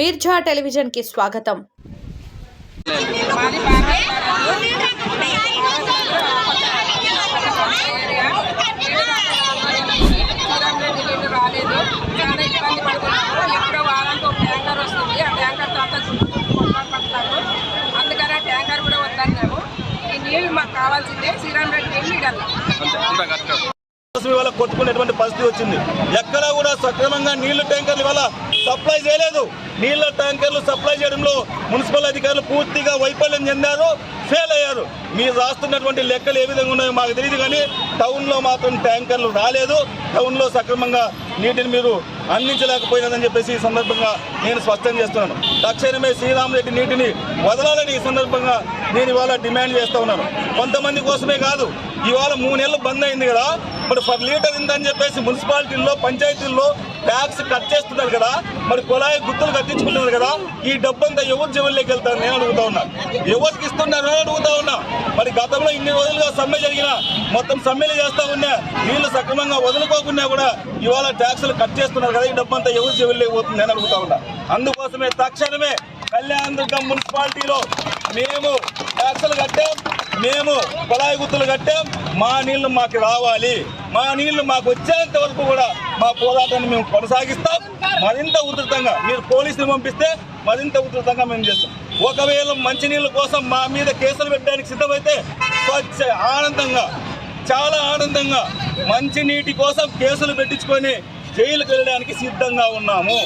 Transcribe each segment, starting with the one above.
మీర్జా టెలివిజన్కి స్వాగతం. రాలేదు చాలా ఇబ్బంది పడుతున్నాము ఎప్పుడో వారానికి ఒక ట్యాంకర్ వస్తుంది ఆ ట్యాంకర్ అందుకని ఆ ట్యాంకర్ కూడా వద్దన్నాము ఈ నీళ్ళు మాకు కావాల్సిందే నీళ్ళు కొట్టుకునేటువంటి పరిస్థితి వచ్చింది. ఎక్కడా కూడా సక్రమంగా నీళ్ళు ట్యాంకర్లు ఇవాళ సప్లై చేయలేదు. నీళ్ళ ట్యాంకర్లు సప్లై చేయడంలో మున్సిపల్ అధికారులు పూర్తిగా వైఫల్యం చెందారు ఫెయిల్ అయ్యారు. మీరు రాస్తున్నటువంటి లెక్కలు ఏ విధంగా ఉన్నాయో మాకు తెలియదు కానీ టౌన్లో మాత్రం ట్యాంకర్లు రాలేదు. టౌన్లో సక్రమంగా నీటిని మీరు అందించలేకపోయినదని చెప్పేసి ఈ సందర్భంగా నేను స్పష్టం చేస్తున్నాను. తక్షణమే శ్రీరామరెడ్డి నీటిని వదలాలని ఈ సందర్భంగా నేను ఇవాళ డిమాండ్ చేస్తూ ఉన్నాను. కొంతమంది కోసమే కాదు ఇవాళ మూడు నెలలు బంద్ అయింది కదా మరి పర్ లీటర్ ఇందని చెప్పేసి మున్సిపాలిటీల్లో పంచాయతీల్లో ట్యాక్స్ కట్ చేస్తున్నారు కదా మరి కుళాయి గుర్తులు కట్టించుకుంటున్నారు కదా ఈ డబ్బంతా ఎవరు జేబుల్లోకి వెళ్తారు నేను అడుగుతా ఉన్నా. ఎవరికి ఇస్తున్నారు నేను అడుగుతా ఉన్నా. మరి గతంలో ఇన్ని రోజులుగా సమ్మె జరిగిన మొత్తం సమ్మెలు చేస్తా ఉన్నా నీళ్ళు సక్రమంగా వదులుకోకుండా కూడా ఇవాళ ట్యాక్సులు కట్ చేస్తున్నారు కదా ఈ డబ్బంతా ఎవరు జేబుల్లోకి పోతుంది నేను అడుగుతా ఉన్నా. అందుకోసమే తక్షణమే కళ్యాణ దుర్గం మున్సిపాలిటీలో మేము ట్యాక్సులు కట్టాం మేము కుళాయి గుత్తులు కట్టాం మా నీళ్ళు మాకు రావాలి. మా నీళ్ళు మాకు వచ్చేంత వరకు కూడా మా పోరాటాన్ని మేము కొనసాగిస్తాం. మరింత ఉధృతంగా మీరు పోలీసులు పంపిస్తే మరింత ఉధృతంగా మేము చేస్తాం. ఒకవేళ మంచినీళ్ళ కోసం మా మీద కేసులు పెట్టడానికి సిద్ధమైతే స్వచ్ఛ ఆనందంగా చాలా ఆనందంగా మంచినీటి కోసం కేసులు పెట్టించుకొని జైలుకు వెళ్ళడానికి సిద్ధంగా ఉన్నాము.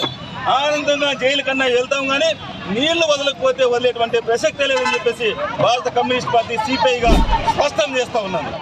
ఆనందంగా జైలు కన్నా వెళ్తాం కానీ నీళ్ళు వదలకపోతే వదిలేటువంటి ప్రసక్తే లేదని చెప్పేసి భారత కమ్యూనిస్ట్ పార్టీ సిపిఐగా స్పష్టం చేస్తూ ఉన్నాను